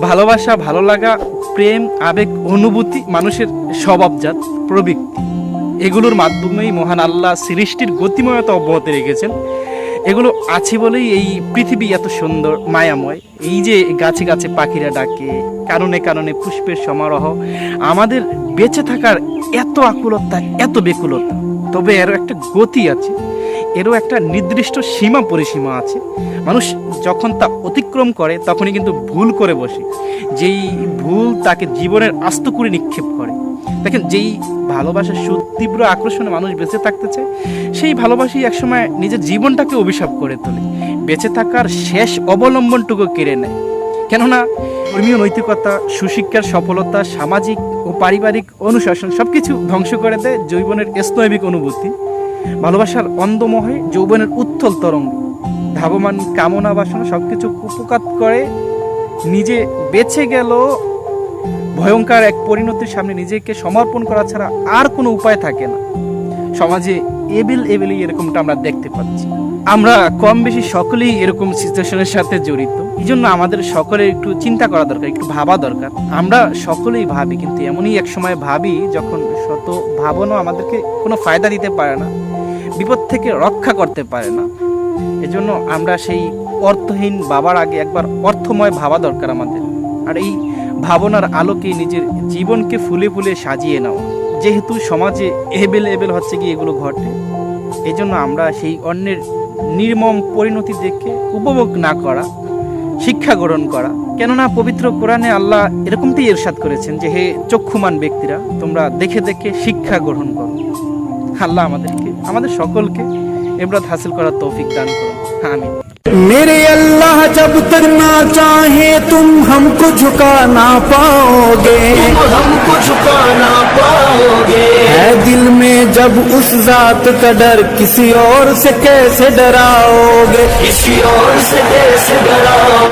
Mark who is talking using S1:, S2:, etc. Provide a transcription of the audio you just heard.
S1: ভালোবাসা ভালো লাগা প্রেম, আবেগ, অনুভূতি মানুষের স্বভাবজাত প্রবৃত্তি। এগুলোর মাধ্যমেই মহান আল্লাহ সৃষ্টির গতিময়তা অব্যাহত রেখেছেন। এগুলো আছে বলেই এই পৃথিবী এত সুন্দর, মায়াময়। এই যে গাছে গাছে পাখিরা ডাকে, কারণে কারণে পুষ্পের সমারোহ, আমাদের বেঁচে থাকার এত আকুলতা, এত বেকুলতা। তবে এরও একটা গতি আছে। এরও একটা নির্দিষ্ট সীমা পরিসীমা আছে। মানুষ যখন তা অতিক্রম করে, তখনই কিন্তু ভুল করে বসে। যেই ভুল তাকে জীবনের আস্ত করে নিক্ষেপ করে। দেখেন, যেই ভালোবাসার সুতীব্র আকর্ষণে মানুষ বেঁচে থাকতে চায়, সেই ভালোবাসাই একসময় নিজের জীবনটাকে অভিশাপ করে তোলে। বেঁচে থাকার শেষ অবলম্বনটুকু কেড়ে নেয়। কেননা, ধর্মীয় নৈতিকতা, সুশিক্ষার সফলতা, সামাজিক ও পারিবারিক অনুশাসন সব কিছু ধ্বংস করে দেয় যৌবনের স্নৈবিক অনুভূতি। ভালোবাসার অন্ধমহে যৌবনের উত্থল তরঙ্গ। ধাবমান কামনা বাসনা সবকিছু কুপকাত করে, নিজে বেঁচে গেল, ভয়ঙ্কর এক পরিণতির সামনে নিজেকে সমর্পণ করা ছাড়া আর কোনো উপায় থাকে না। সমাজে এবেল এবেলই এরকমটা আমরা দেখতে পাচ্ছি। আমরা কম বেশি সকলেই এরকম সিচুয়েশনের সাথে জড়িত। এই জন্য আমাদের সকলের একটু চিন্তা করা দরকার, একটু ভাবা দরকার। আমরা সকলেই ভাবি, কিন্তু এমনই এক সময় ভাবি যখন শত ভাবনও আমাদেরকে কোনো ফায়দা দিতে পারে না, বিপদ থেকে রক্ষা করতে পারে না। এজন্য আমরা সেই অর্থহীন বাবার আগে একবার অর্থময় ভাবা দরকার আমাদের। আর এই ভাবনার আলোকে নিজের জীবনকে ফুলে ফুলে সাজিয়ে নেওয়া। যেহেতু সমাজে এবেল এবেল হচ্ছে কি এগুলো ঘটে এই জন্য আমরা সেই অন্যের নির্মম পরিণতি দেখে উপভোগ না করা, শিক্ষা গ্রহণ করা, কেননা পবিত্র কোরআনে আল্লাহ এরকমটাই এরশাদ করেছেন যে, হে চক্ষুমান ব্যক্তিরা, তোমরা দেখে দেখে শিক্ষা গ্রহণ করো। আল্লাহ আমাদেরকে, আমাদের সকলকে এমরাত হাসিল করার তৌফিক দান করুন। আমিন।
S2: جب کرنا چاہے تم ہم کو جھکانا پاؤ گے ہم کو
S3: جھکانا پاؤ گے ہے
S2: دل میں جب اس ذات کا ڈر کسی اور سے کیسے ڈراؤ گے
S3: کسی اور سے کیسے ڈراؤ